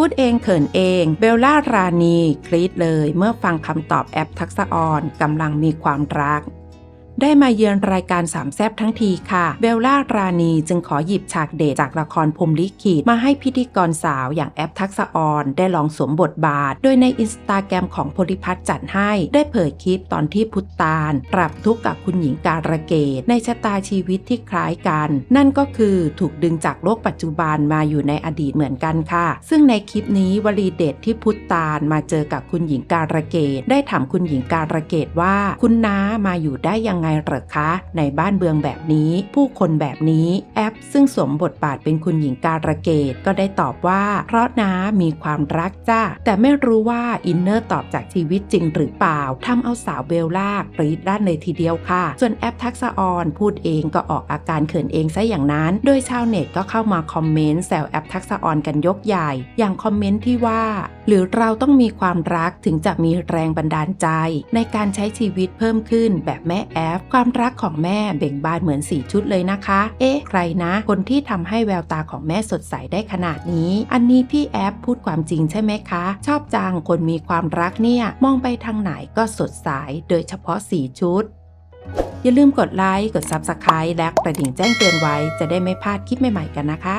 พูดเองเขินเอง เบลล่ารานีกรีดเลย เมื่อฟังคำตอบแอปทักษะออนกำลังมีความรัก ได้มาเยือนรายการสามแซบทั้งทีค่ะเบลล่ารานีจึงขอหยิบฉากเดทจากละครพรมลิขิตมาให้พิธีกรสาวอย่างแอปทักษออนได้ลองสวมบทบาท โดยในอินสตาแกรมของโพลิพัฒน์จัดให้ได้เผยคลิปตอนที่พุตตานปรับทุกข์กับคุณหญิงการะเกดในชะตาชีวิตที่คล้ายกัน นั่นก็คือถูกดึงจากโลกปัจจุบันมาอยู่ในอดีตเหมือนกันค่ะ ซึ่งในคลิปนี้วลีเด็ดที่พุตตานมาเจอกับคุณหญิงการะเกดได้ถามคุณหญิงการะเกดว่า คุณน้ามาอยู่ได้ยังไงเหรอคะ ในบ้านเบืองแบบนี้ ผู้คนแบบนี้แอปซึ่งสวมบทบาทเป็นคุณหญิงการะเกดก็ได้ตอบว่า เพราะน้ามีความรักจ้าแต่ไม่รู้ว่าอินเนอร์ตอบจากชีวิตจริงหรือเปล่าทำเอาสาวเบลล่ากรีดด้านเลยทีเดียวค่ะ ส่วนแอปทักษะออนพูดเองก็ออกอาการเขินเองซะอย่างนั้น โดยชาวเน็ตก็เข้ามาคอมเมนต์แซวแอปทักษะออนกันยกใหญ่ อย่างคอมเมนต์ที่ว่า หรือเราต้องมีความรักถึงจะมีแรงบันดาลใจ ในการใช้ชีวิตเพิ่มขึ้นแบบแม่แอปฟ ความรักของแม่เบ่งบานเหมือนสีชุดเลยนะคะ เอ๊ะ ใครนะ คนที่ทำให้แววตาของแม่สดใสได้ขนาดนี้ อันนี้พี่แอฟพูดความจริงใช่ไหมคะ ชอบจังคนมีความรักเนี่ย มองไปทางไหนก็สดใส โดยเฉพาะสีชุดอย่าลืมกดไลค์ กด Subscribe และกระดิ่งแจ้งเตือนไว้ จะได้ไม่พลาดคลิปใหม่ๆกันนะคะ